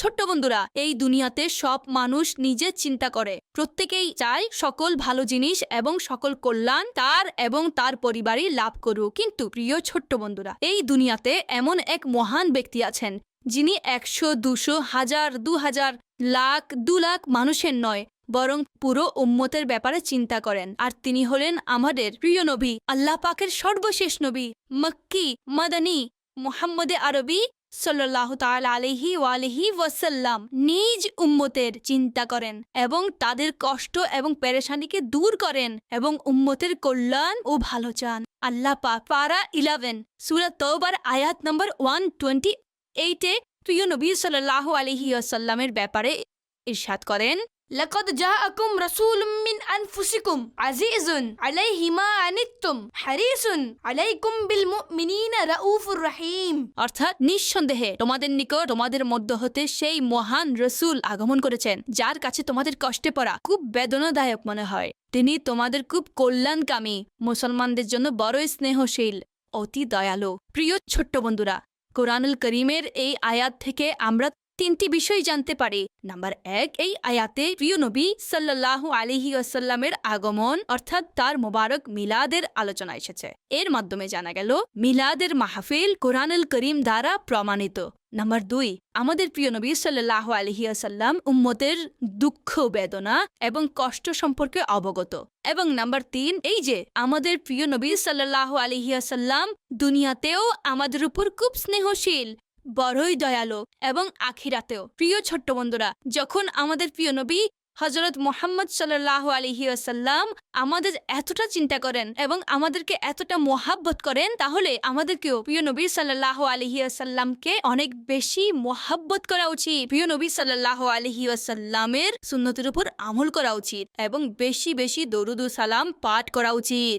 ছোট্ট বন্ধুরা, এই দুনিয়াতে সব মানুষ নিজে চিন্তা করে। প্রত্যেকেই চায় সকল ভালো জিনিস এবং সকল কল্যাণ তার এবং তার পরিবারই লাভ করুক। কিন্তু প্রিয় ছোট্ট বন্ধুরা, এই দুনিয়াতে এমন এক মহান ব্যক্তি আছেন, যিনি একশো, দুশো, হাজার, দু হাজার, লাখ, দু লাখ মানুষের নয়, বরং পুরো উম্মতের ব্যাপারে চিন্তা করেন। আর তিনি হলেন আমাদের প্রিয় নবী, আল্লাহ পাকের সর্বশেষ নবী, মক্কি, মাদানী, মোহাম্মদে আরবি ওয়াসাল্লাম নিজ উম্মতের চিন্তা করেন এবং তাদের কষ্ট এবং পেরেশানিকে দূর করেন এবং উম্মতের কল্যাণ ও ভালো চান। আল্লাহ পারা ইলেভেন সুরা তোবার আয়াত নম্বর ওয়ান টোয়েন্টি এইটে প্রিয় নবী সাল্লাহ আলহি ওয়াসাল্লামের ব্যাপারে ইরশাদ করেন لقد جاءكم رسول من أنفسكم عزيز عليه ما عنتم حريص عليكم بالمؤمنين رؤوف رحيم অর্থাৎ নিঃসন্দেহে তোমাদের নিকট তোমাদের মধ্য হতে সেই মহান রসুল আগমন করেছেন যার কাছে তোমাদের কষ্টে পড়া খুব বেদনাদায়ক মনে হয় তিনি তোমাদের খুব কল্যাণকামী মুসলমানদের জন্য বড়ই স্নেহশীল অতি দয়ালু প্রিয় ছোট্ট বন্ধুরা কোরআনুল করিমের এই আয়াত থেকে আমরা তিনটি বিষয় জানতে পারে। নাম্বার এক, এই আয়াতে প্রিয় নবী সাল্লাল্লাহু আলিহি আসাল্লামের আগমন, অর্থাৎ তার মোবারক মিলাদের আলোচনা এসেছে। এর মাধ্যমে জানা গেল, মিলাদের মাহফিল কোরআনুল করিম দ্বারা প্রমাণিত। নাম্বার দুই, আমাদের প্রিয় নবী সাল্লাহ আলহিয়াসাল্লাম উম্মতের দুঃখ, বেদনা এবং কষ্ট সম্পর্কে অবগত। এবং নাম্বার তিন, এই যে আমাদের প্রিয় নবী সাল্লাহ আলহিয়াসাল্লাম দুনিয়াতেও আমাদের উপর খুব স্নেহশীল। বড়ই দয়ালু এবং আখিরাতেও। প্রিয় ছোট্ট বন্ধুরা, যখন আমাদের প্রিয় নবী হজরত মোহাম্মদ সাল্লাহ আলহি আসাল্লাম আমাদের এতটা চিন্তা করেন এবং আমাদেরকে এতটা মোহাব্বত করেন, তাহলে আমাদেরকেও প্রিয় নবী সাল্লাহ আলহি আসাল্লামকে অনেক বেশি মোহাব্বত করা উচিত। প্রিয় নবী সাল্লাহ আলহি আসাল্লামের সুন্নতির উপর আমল করা উচিত এবং বেশি বেশি দরুদু সালাম পাঠ করা উচিত।